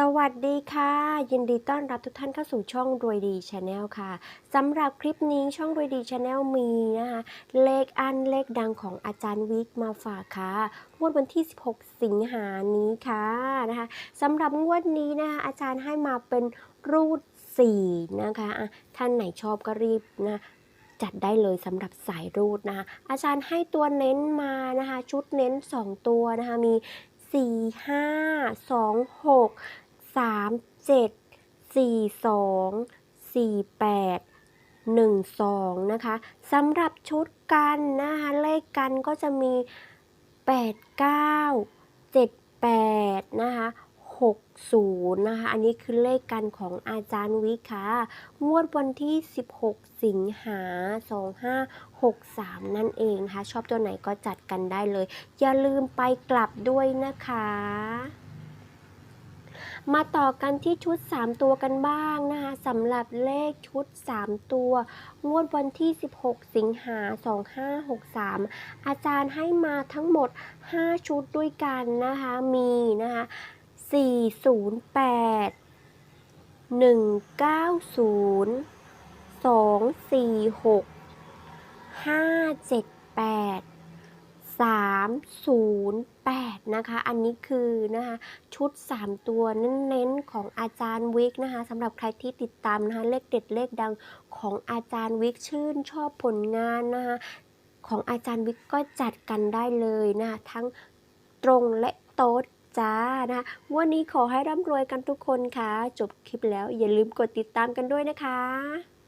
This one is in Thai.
สวัสดีค่ะ ยินดีต้อนรับทุกท่านเข้าสู่ช่องรวยดีชาแนลค่ะสำหรับคลิปนี้ช่องรวยดีชาแนลมีนะคะเลขอันเลขดังของอาจารย์วิกมาฝากค่ะงวดวันที่ 16 สิงหานี้ค่ะนะคะสำหรับงวดนี้นะคะอาจารย์ให้มาเป็นรูด 4 นะคะะท่านไหนชอบก็รีบนะจัดได้เลยสำหรับสายรูดนะคะอาจารย์ให้ตัวเน้นมานะคะชุดเน้น 2 ตัวนะคะมีสี่ห้าสองหก สามเจ็ดสี่สองสี่แปดหนึ่งสองนะคะสำหรับชุดกันนะคะเลขกันก็จะมีแปดเก้าเจ็ดแปดนะคะหกศูนย์นะคะ อันนี้คือเลขกันของอาจารย์วิค่ะงวดวันที่ 16 สิงหา 2563 นั่นเองนะคะ ชอบตัวไหนก็จัดกันได้เลย อย่าลืมไปกลับด้วยนะคะ มาต่อกันที่ชุด 3 ตัวกันบ้างนะคะสำหรับเลขชุด 3 ตัว งวดวันที่ 16 สิงหา 2563 อาจารย์ให้มาทั้งหมด 5 ชุดด้วยกันนะคะ มีนะคะ408 190 246 578 308 นะคะ อันนี้คือนะคะชุด 3 ตัวเน้นๆของอาจารย์วิกนะคะสำหรับใครที่ติดตามนะคะเลขเด็ดเลขดังของอาจารย์วิกชื่นชอบผลงานนะคะของอาจารย์วิกก็จัดกันได้เลยนะคะทั้งตรงและโต๊ดจ้านะคะวันนี้ขอให้ร่ำรวยกันทุกคนค่ะ จบคลิปแล้วอย่าลืมกดติดตามกันด้วยนะคะ